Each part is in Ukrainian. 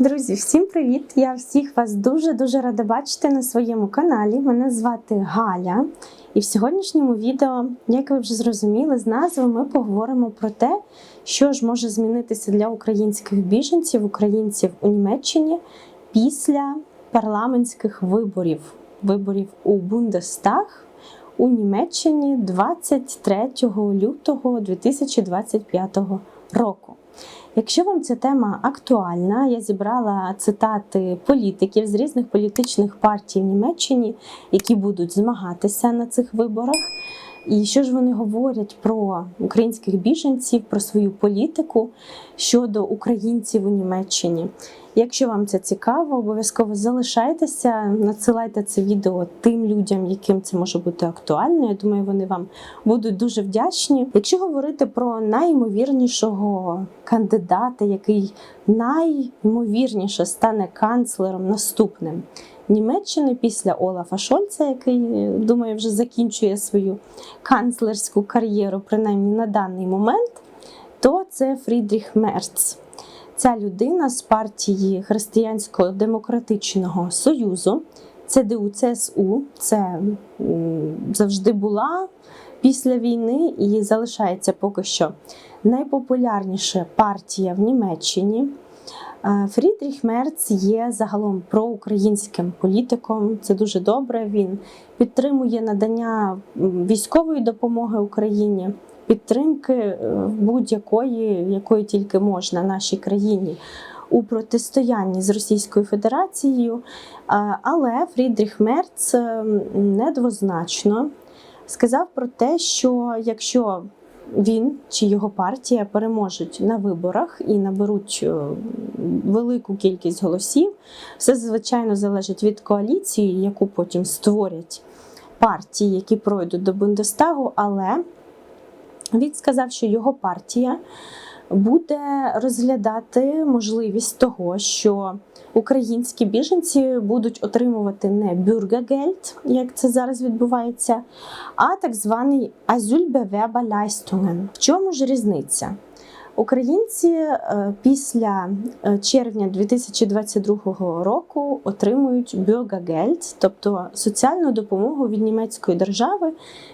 Друзі, всім привіт! Я всіх вас дуже-дуже рада бачити на своєму каналі. Мене звати Галя. І в сьогоднішньому відео, як ви вже зрозуміли, з назви ми поговоримо про те, що ж може змінитися для українських біженців, українців у Німеччині після парламентських виборів, виборів у Бундестаг у Німеччині 23 лютого 2025 року. Якщо вам ця тема актуальна, я зібрала цитати політиків з різних політичних партій в Німеччині, які будуть змагатися на цих виборах. І що ж вони говорять про українських біженців, про свою політику щодо українців у Німеччині. Якщо вам це цікаво, обов'язково залишайтеся, надсилайте це відео тим людям, яким це може бути актуально. Я думаю, вони вам будуть дуже вдячні. Якщо говорити про найімовірнішого кандидата, який найімовірніше стане канцлером наступним Німеччини після Олафа Шольца, який думаю, вже закінчує свою канцлерську кар'єру, принаймні на даний момент, то це Фрідріх Мерц. Ця людина з партії Християнсько-демократичного Союзу, ЦДУ ЦСУ, це завжди була після війни і залишається поки що найпопулярніша партія в Німеччині. Фрідріх Мерц є загалом проукраїнським політиком. Це дуже добре. Він підтримує надання військової допомоги Україні, підтримки будь-якої, якої тільки можна нашій країні у протистоянні з Російською Федерацією. Але Фрідріх Мерц недвозначно сказав про те, що якщо він чи його партія переможуть на виборах і наберуть велику кількість голосів. Все звичайно залежить від коаліції, яку потім створять партії, які пройдуть до Бундестагу. Але він сказав, що його партія буде розглядати можливість того, що українські біженці будуть отримувати не бюргагельд, як це зараз відбувається, а так званий Asylbewerberleistungen. В чому ж різниця? Українці після червня 2022 року отримують бюргегельд, тобто соціальну допомогу від німецької держави,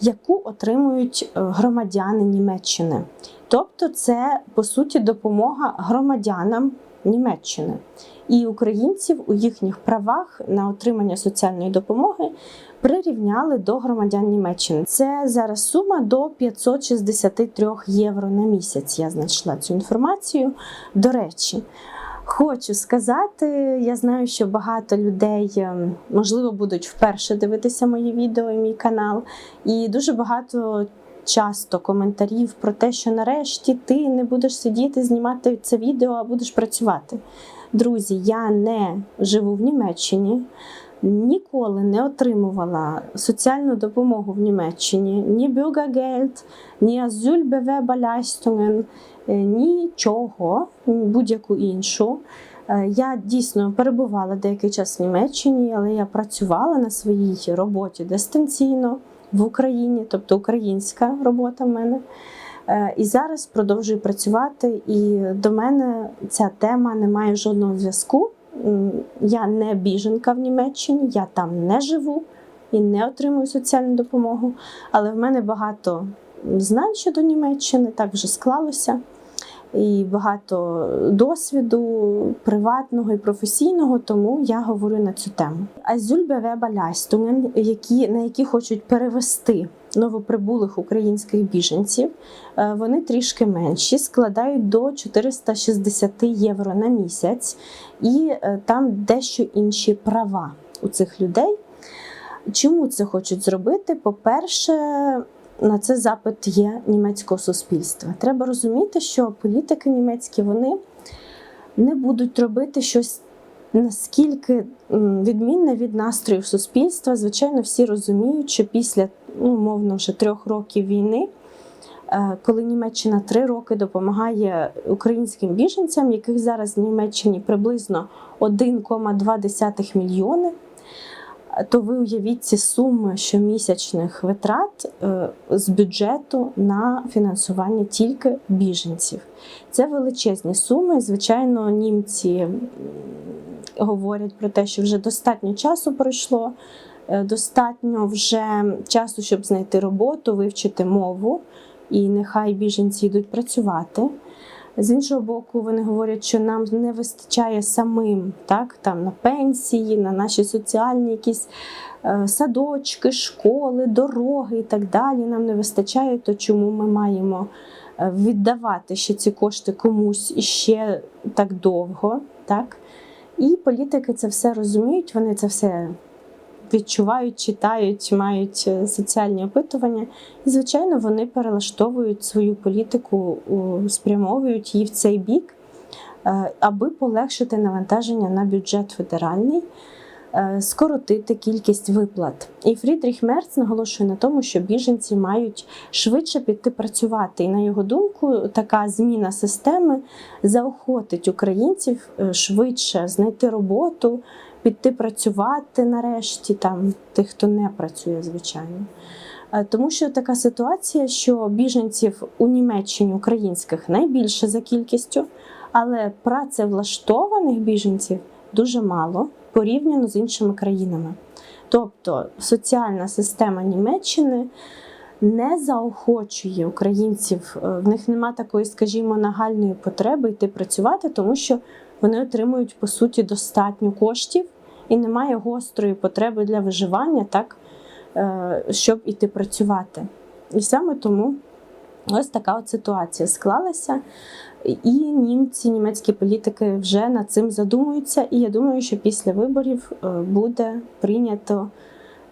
яку отримують громадяни Німеччини. Тобто, це по суті допомога громадянам Німеччини і українців у їхніх правах на отримання соціальної допомоги прирівняли до громадян Німеччини. Це зараз сума до 563 євро на місяць. Я знайшла цю інформацію. До речі. Хочу сказати, я знаю, що багато людей, можливо, будуть вперше дивитися мої відео і мій канал, і дуже багато часто коментарів про те, що нарешті ти не будеш сидіти, знімати це відео, а будеш працювати. Друзі, я не живу в Німеччині, ніколи не отримувала соціальну допомогу в Німеччині, ні Bürgergeld, ні Asylbewerberleistungen, нічого, будь-яку іншу. Я дійсно перебувала деякий час в Німеччині, але я працювала на своїй роботі дистанційно в Україні, тобто українська робота в мене. І зараз продовжую працювати, і до мене ця тема не має жодного зв'язку. Я не біженка в Німеччині, я там не живу і не отримую соціальну допомогу. Але в мене багато знань щодо Німеччини, так вже склалося. І багато досвіду приватного і професійного, тому я говорю на цю тему. Asylbewerberleistungen, які на які хочуть перевести новоприбулих українських біженців, вони трішки менші, складають до 460 євро на місяць, і там дещо інші права у цих людей. Чому це хочуть зробити? По-перше, на це запит є німецького суспільства. Треба розуміти, що політики німецькі вони не будуть робити щось наскільки відмінне від настроїв суспільства. Звичайно, всі розуміють, що після ну, мовно вже трьох років війни, коли Німеччина три роки допомагає українським біженцям, яких зараз в Німеччині приблизно 1,2 мільйони. То ви уявіть ці суми щомісячних витрат е, з бюджету на фінансування тільки біженців. Це величезні суми. Звичайно, німці говорять про те, що вже достатньо часу пройшло, е, достатньо вже часу, щоб знайти роботу, вивчити мову, і нехай біженці йдуть працювати. З іншого боку, вони говорять, що нам не вистачає самим так, там, на пенсії, на наші соціальні якісь е, садочки, школи, дороги і так далі. Нам не вистачає, то чому ми маємо е, віддавати ще ці кошти комусь іще так довго. Так? І політики це все розуміють, вони це все відчувають, читають, мають е, соціальні опитування. І, звичайно, вони перелаштовують свою політику, спрямовують її в цей бік, е, аби полегшити навантаження на бюджет федеральний, е, скоротити кількість виплат. І Фрідріх Мерц наголошує на тому, що біженці мають швидше піти працювати. І на його думку, така зміна системи заохотить українців швидше знайти роботу, піти працювати нарешті, там тих, хто не працює, звичайно. Е, Тому що така ситуація, що біженців у Німеччині українських найбільше за кількістю, але працевлаштованих біженців дуже мало порівняно з іншими країнами. Тобто соціальна система Німеччини не заохочує українців, е, в них нема такої, скажімо, нагальної потреби йти працювати, тому що вони отримують по суті достатньо коштів і немає гострої потреби для виживання, так, е, щоб іти працювати. І саме тому ось така от ситуація склалася. І німці, німецькі політики вже над цим задумуються. І я думаю, що після виборів е, буде прийнято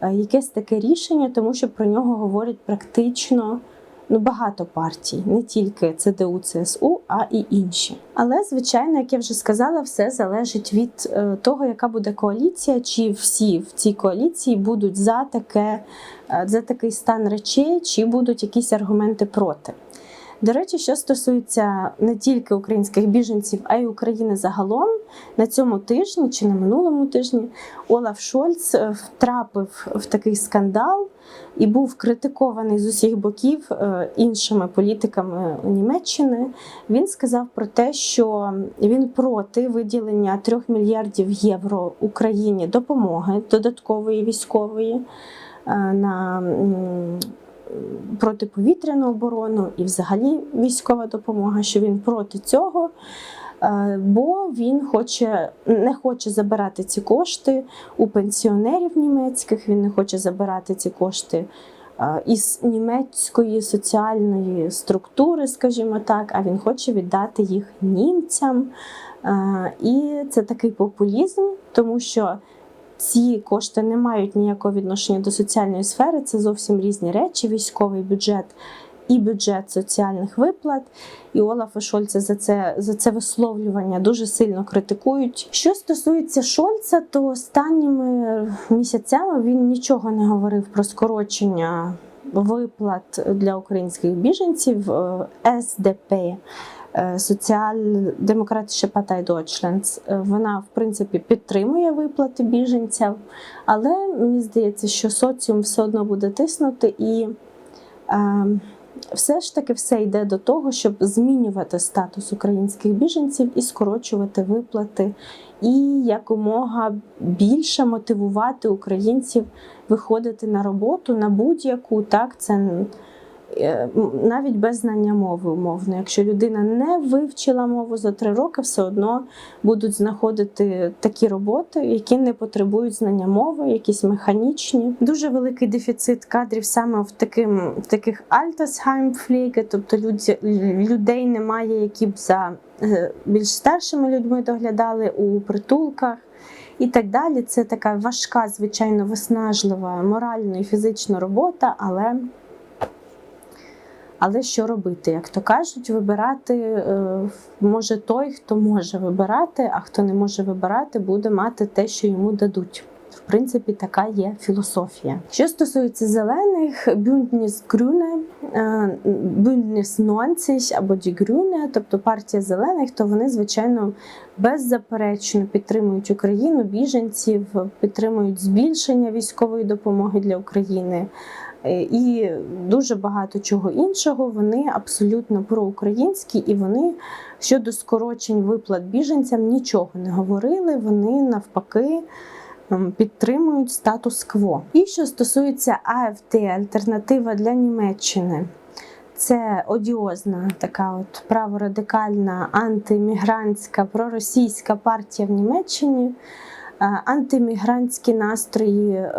е, якесь таке рішення, тому що про нього говорять практично ну, багато партій, не тільки ЦДУ, ЦСУ, а і інші. Але, звичайно, як я вже сказала, все залежить від е, того, яка буде коаліція, чи всі в цій коаліції будуть за таке, е, за такий стан речей, чи будуть якісь аргументи проти. До речі, що стосується не тільки українських біженців, а й України загалом, на цьому тижні чи на минулому тижні Олаф Шольц е, втрапив в такий скандал і був критикований з усіх боків е, іншими політиками Німеччини. Він сказав про те, що він проти виділення 3 мільярдів євро Україні допомоги додаткової військової е, на протиповітряну оборону і взагалі військова допомога, що він проти цього. е, Бо він хоче не хоче забирати ці кошти у пенсіонерів німецьких, він не хоче забирати ці кошти е, із німецької соціальної структури, скажімо так, а він хоче віддати їх німцям. Е, І це такий популізм, тому що ці кошти не мають ніякого відношення до соціальної сфери. Це зовсім різні речі: військовий бюджет і бюджет соціальних виплат. І Олафа Шольца за це за це висловлювання дуже сильно критикують. Що стосується Шольца, то останніми місяцями він нічого не говорив про скорочення виплат для українських біженців Е, СДП. Е, Соціал-демократична Партія Deutschlands, е, вона в принципі підтримує виплати біженцям, але мені здається, що соціум все одно буде тиснути, і е, все ж таки все йде до того, щоб змінювати статус українських біженців і скорочувати виплати, і якомога більше мотивувати українців виходити на роботу на будь-яку. Так це навіть без знання мови умовно. Якщо людина не вивчила мову за три роки, все одно будуть знаходити такі роботи, які не потребують знання мови, якісь механічні. Дуже великий дефіцит кадрів саме в таким в таких Altersheim-Pflege, тобто людзі- людей немає, які б за е, більш старшими людьми доглядали у притулках. І так далі. Це така важка, звичайно, виснажлива моральна і фізична робота, але але що робити? Як то кажуть, вибирати е, може той, хто може вибирати, а хто не може вибирати, буде мати те, що йому дадуть. в принципі, така є філософія. Що стосується зелених, Bündnis Grüne, е, Bündnis 90 або Die тобто партія зелених, то вони, звичайно, беззаперечно підтримують Україну, біженців, підтримують збільшення військової допомоги для України. Е, І дуже багато чого іншого. Вони абсолютно проукраїнські, і вони щодо скорочень виплат біженцям нічого не говорили. Вони навпаки ем, підтримують статус-кво. І що стосується АФД, альтернатива для Німеччини. Це одіозна така от праворадикальна антимігрантська проросійська партія в Німеччині. Е, Антимігрантські настрої е,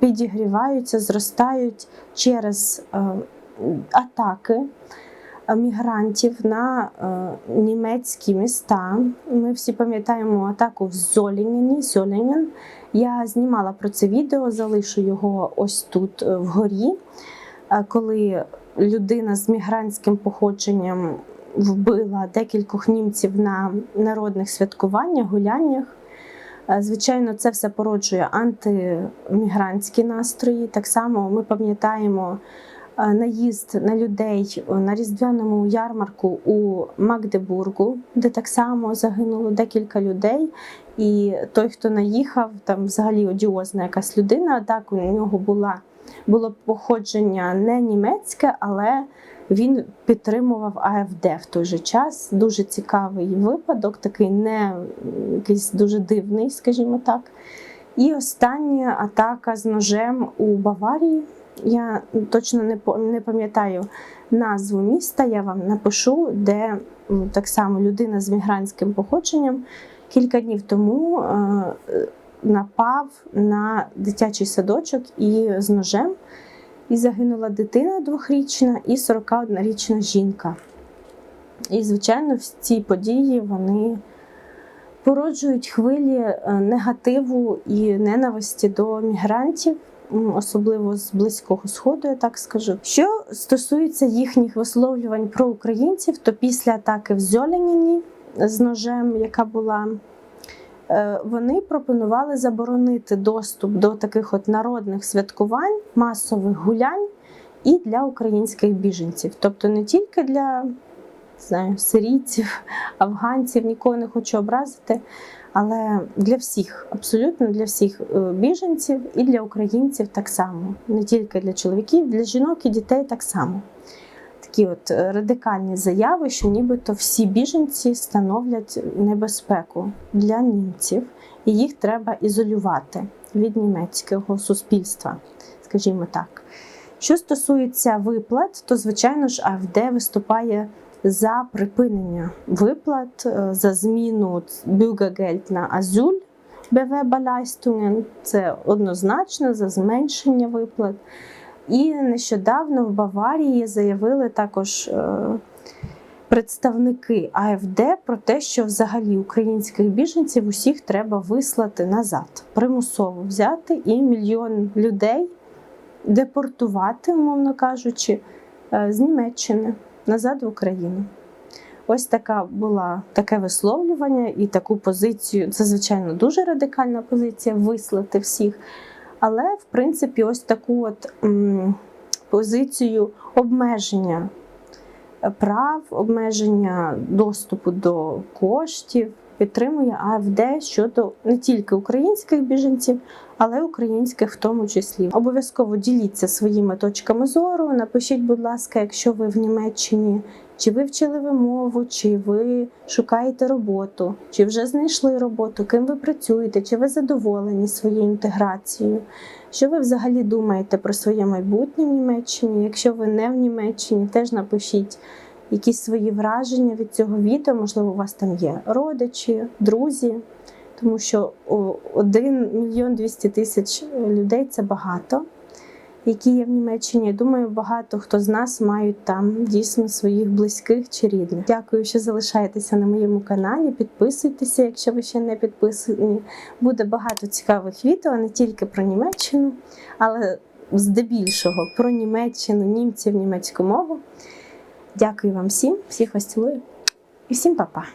підігріваються, зростають через е, атаки мігрантів на німецькі міста. Ми всі пам'ятаємо атаку в Золінгені. Золінген. Я знімала про це відео, залишу його ось тут вгорі, коли людина з мігрантським походженням вбила декількох німців на народних святкуваннях, гуляннях. Е, Звичайно, це все породжує антимігрантські настрої. Так само ми пам'ятаємо е, наїзд на людей на різдвяному ярмарку у Магдебургу, де так само загинуло декілька людей. І той, хто наїхав, там взагалі одіозна якась людина. Так, у нього була було походження не німецьке, але він підтримував АФД в той же час. Дуже цікавий випадок, такий не якийсь дуже дивний, скажімо так. І остання атака з ножем у Баварії. Я точно не не пам'ятаю назву міста, я вам напишу, де так само людина з мігрантським походженням кілька днів тому е, напав на дитячий садочок і з ножем. І загинула дитина двохрічна і 41-річна жінка. І, звичайно, ці події вони породжують хвилі е, негативу і ненависті до мігрантів, особливо з Близького Сходу, я так скажу. Що стосується їхніх висловлювань про українців, то після атаки в Зьоляніні з ножем, яка була вони пропонували заборонити доступ до таких от народних святкувань, масових гулянь і для українських біженців. Тобто не тільки для знаю, сирійців, афганців, нікого не хочу образити, але для всіх, абсолютно для всіх е, біженців і для українців так само. Не тільки для чоловіків, для жінок і дітей так само такі от е, радикальні заяви, що нібито всі біженці становлять небезпеку для німців, і їх треба ізолювати від німецького суспільства, скажімо так. Що стосується виплат, то звичайно ж АФД виступає за припинення виплат, е, за зміну Bürgergeld на Азюль БВ-Балайстунген. Це однозначно за зменшення виплат. І нещодавно в Баварії заявили також е, представники АФД про те, що взагалі українських біженців усіх треба вислати назад, примусово взяти і мільйон людей депортувати, умовно кажучи, е, з Німеччини назад в Україну. Ось така була таке висловлювання і таку позицію. Це, звичайно, дуже радикальна позиція вислати всіх. Але, в принципі, ось таку от позицію обмеження прав, обмеження доступу до коштів підтримує АФД щодо не тільки українських біженців, але українських в тому числі. Обов'язково діліться своїми точками зору. Напишіть, будь ласка, якщо ви в Німеччині, чи ви вчили ви мову, чи ви шукаєте роботу, чи вже знайшли роботу, ким ви працюєте, чи ви задоволені своєю інтеграцією. Що ви взагалі думаєте про своє майбутнє в Німеччині? Якщо ви не в Німеччині, теж напишіть якісь свої враження від цього відео. Можливо, у вас там є родичі, друзі, тому що 1 мільйон 200 тисяч людей це багато, які є в Німеччині. Думаю, багато хто з нас мають там дійсно своїх близьких чи рідних. Дякую, що залишаєтеся на моєму каналі. Підписуйтеся, якщо ви ще не підписані. Буде багато цікавих відео не тільки про Німеччину, але здебільшого про Німеччину, німців, німецьку мову. Дякую вам всім, всіх вас цілую і всім па-па!